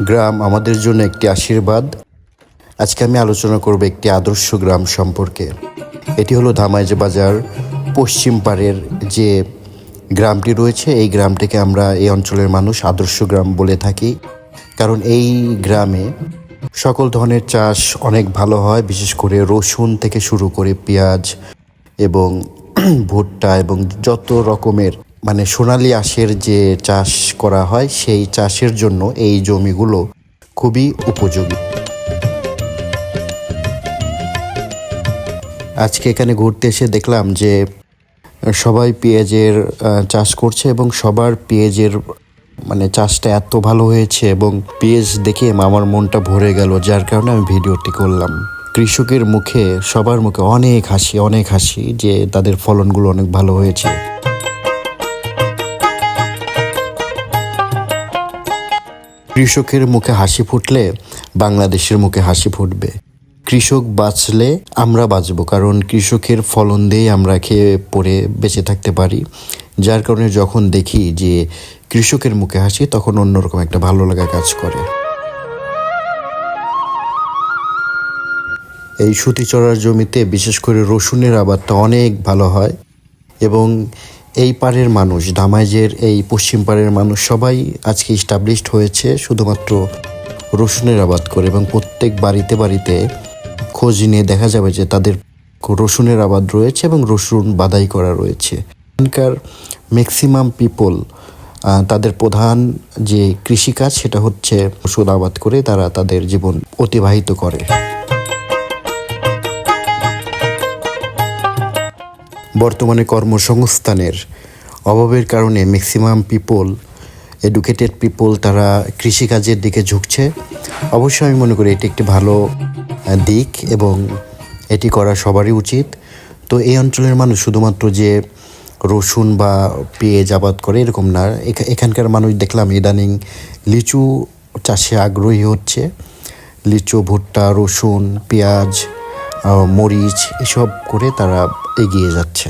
গ্রাম আমাদের জন্য একটি আশীর্বাদ। আজকে আমি আলোচনা করব একটি আদর্শ গ্রাম সম্পর্কে। এটি হলো ধামাইজ বাজার পশ্চিম পাড়ের যে গ্রামটি রয়েছে, এই গ্রামটিকে আমরা এই অঞ্চলের মানুষ আদর্শ গ্রাম বলে থাকি। কারণ এই গ্রামে সকল ধরনের চাষ অনেক ভালো হয়, বিশেষ করে রসুন থেকে শুরু করে পেঁয়াজ এবং ভুট্টা এবং যত রকমের মানে সোনালি আঁশের যে চাষ করা হয়, সেই চাষের জন্য এই জমিগুলো খুবই উপযোগী। আজকে এখানে ঘুরতে এসে দেখলাম যে, সবাই পেঁয়াজের চাষ করছে এবং সবার পেঁয়াজের মানে চাষটা এত ভালো হয়েছে এবং পেঁয়াজ দেখে আমার মনটা ভরে গেল, যার কারণে আমি ভিডিওটি করলাম। কৃষকের মুখে, সবার মুখে অনেক হাসি অনেক হাসি যে তাদের ফলনগুলো অনেক ভালো হয়েছে। কৃষকের মুখে হাসি ফুটলে বাংলাদেশের মুখে হাসি ফুটবে। কৃষক বাঁচলে আমরা বাঁচবো, কারণ কৃষকের ফলন দিয়েই আমরা খেয়ে পরে বেঁচে থাকতে পারি। যার কারণে যখন দেখি যে কৃষকের মুখে হাসি, তখন অন্যরকম একটা ভালো লাগা কাজ করে। এই সুতি চড়ার জমিতে বিশেষ করে রসুনের আবাদটা অনেক ভালো হয় এবং এই পাড়ের মানুষ ধামাইজের এই পশ্চিম পাড়ের মানুষ সবাই আজকে ইস্টাবলিশড হয়েছে শুধুমাত্র রসুনের আবাদ করে এবং প্রত্যেক বাড়িতে বাড়িতে খোঁজ নিয়ে দেখা যাবে যে তাদের রসুনের আবাদ রয়েছে এবং রসুন বাদাই করা রয়েছে। এখানকার ম্যাক্সিমাম পিপল তাদের প্রধান যে কৃষিকাজ সেটা হচ্ছে রসুন আবাদ করে তারা তাদের জীবন অতিবাহিত করে। বর্তমানে কর্মসংস্থানের অভাবের কারণে ম্যাক্সিমাম পিপল এডুকেটেড পিপল তারা কৃষিকাজের দিকে ঝুঁকছে। অবশ্যই আমি মনে করি এটি একটি ভালো দিক এবং এটি করা সবারই উচিত। তো এই অঞ্চলের মানুষ শুধুমাত্র যে রসুন বা পেঁয়াজ আবাদ করে এরকম না, এখা- এখানকার মানুষ দেখলাম ইদানিং লিচু চাষে আগ্রহী হচ্ছে। লিচু, ভুট্টা, রসুন, পেঁয়াজ মরিচ এসব করে তারা এগিয়ে যাচ্ছে।